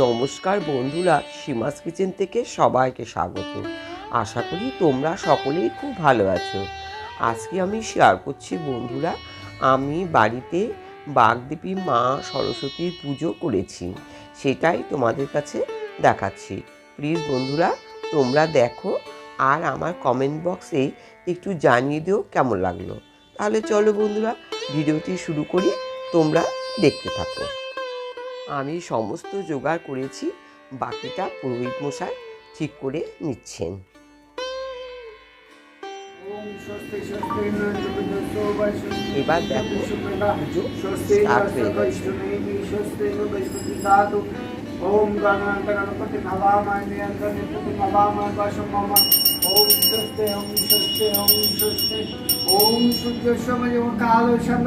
নমস্কার বন্ধুরা, সীমাস কিচেন থেকে সবাইকে স্বাগত। আশা করি তোমরা সকলেই খুব ভালো আছো। আজকে আমি শেয়ার করছি বন্ধুরা, আমি বাড়িতে বাগদেবী মা সরস্বতীর পুজো করেছি, সেটাই তোমাদের কাছে দেখাচ্ছি। প্লিজ বন্ধুরা, তোমরা দেখো আর আমার কমেন্ট বক্সে একটু জানিয়ে দিও কেমন লাগল। তাহলে চলো বন্ধুরা, ভিডিওটি শুরু করি, তোমরা দেখতে থাকো। আমি সমস্ত জোগাড় করেছি বাকিটা পুরোহিত মশাই ঠিক করে নিচ্ছেন। এবার দেখো পুজো স্টার্ট হয়ে গেছে। ওম সূর্য সময় কাল ছন্দ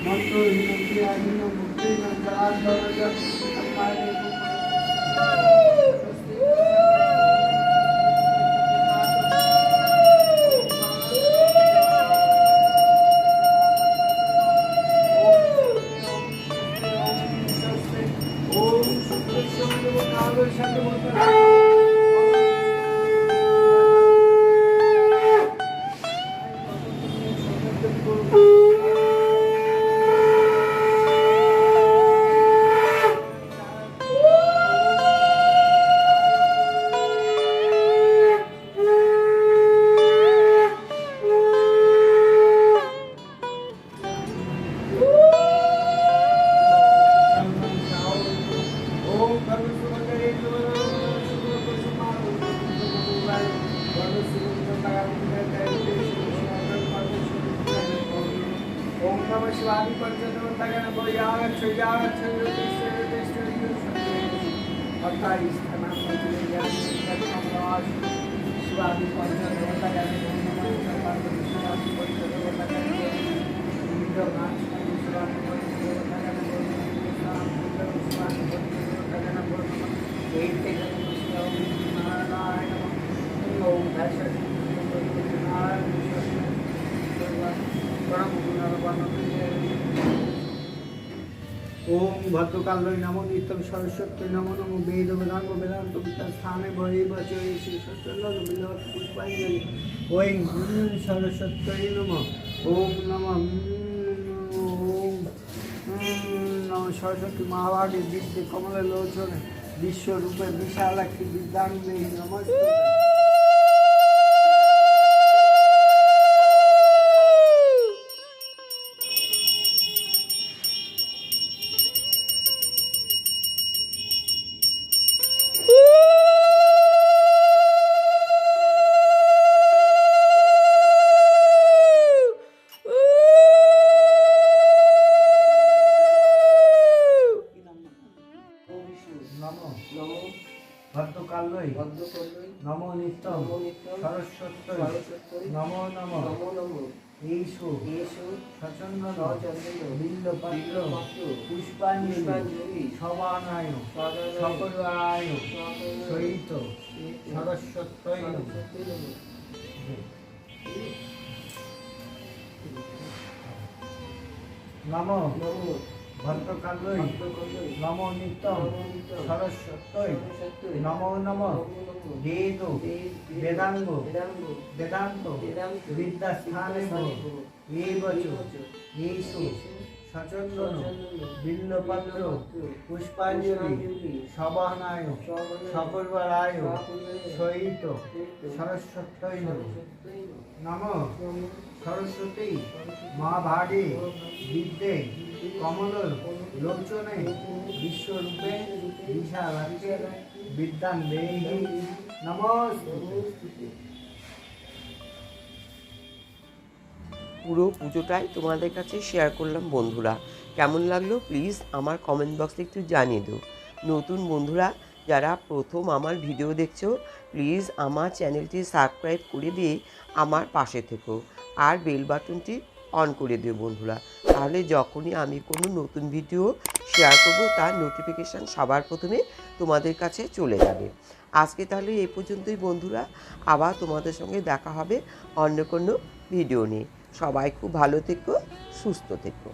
મંત્રો વિનંતી આજનો મુક્તિ અંતરાલ દ્વારા ओम नमः शिवाय पंचतम तगन भोयाग छयाग छयोतिष्य तेष्य युष्य अताई स्थना पंचले यत्तम वास शिवाय पंचतम तगन भोयाग छयाग छयोतिष्य तेष्य युष्य अताई स्थना पंचले यत्तम वास शिवाय पंचतम तगन भोयाग छयाग छयोतिष्य तेष्य युष्य ওম ভদ্রকাল্যই নমো নিত্যম সরস্বতী নমো নমো বেদ বেদাঙ্গ বেদান্ত স্থানে বহি বচয় শ্রী ওম হুম সরস্বতী নম। ওম নম ওম নম। সরস্বতী মহাভাগী বিদ্যে কমলে লোচনে বিশ্বরূপে বিশালাক্ষী বিদ্যাঙ্গে নমস্তে ভদ্রকাল্যই নম নিত্যম সরস্বতী নম নম। এইসু সচন্দন বিল্ল পাত্র পুষ্পাঞ্জলি সবানায় সকলায় সহিত সরস্বতী নম। ভদ্রকাল্যই নম নিত্যম সরস্বতী নম নম বেদ বেদাঙ্গ বেদান্ত বিদ্যাস্থানে এবচ এইসু সচন্দন বিল্লপত্র পুষ্পাঞ্জলি সবাহনায় সকলবারায় সহিত সরস্বতী নম সরস্বতী মা ভাগে বিদ্যে কমল লোচনে বিশ্বরূপে বিশালাক্ষে বিদ্যান দেহি। নমস্তে পুরো পুজোটাই তোমাদের কাছে শেয়ার করলাম বন্ধুরা। কেমন লাগল? প্লিজ আমার কমেন্ট বক্সে একটু জানিয়ে দিও। নতুন বন্ধুরা যারা প্রথম আমার ভিডিও দেখছ প্লিজ আমার চ্যানেলটি সাবস্ক্রাইব করে দিয়ে আমার পাশে থেকো। আর বেল বাটনটি অন করে দিও বন্ধুরা। তাহলে যখনই আমি কোনো নতুন ভিডিও শেয়ার করব, তার নোটিফিকেশান সবার প্রথমে তোমাদের কাছে চলে যাবে। আজকে তাহলে এই পর্যন্তই বন্ধুরা। আবার তোমাদের সঙ্গে দেখা হবে অন্য কোনো ভিডিও নিয়ে। সবাই খুব ভালো থেকো, সুস্থ থেকো।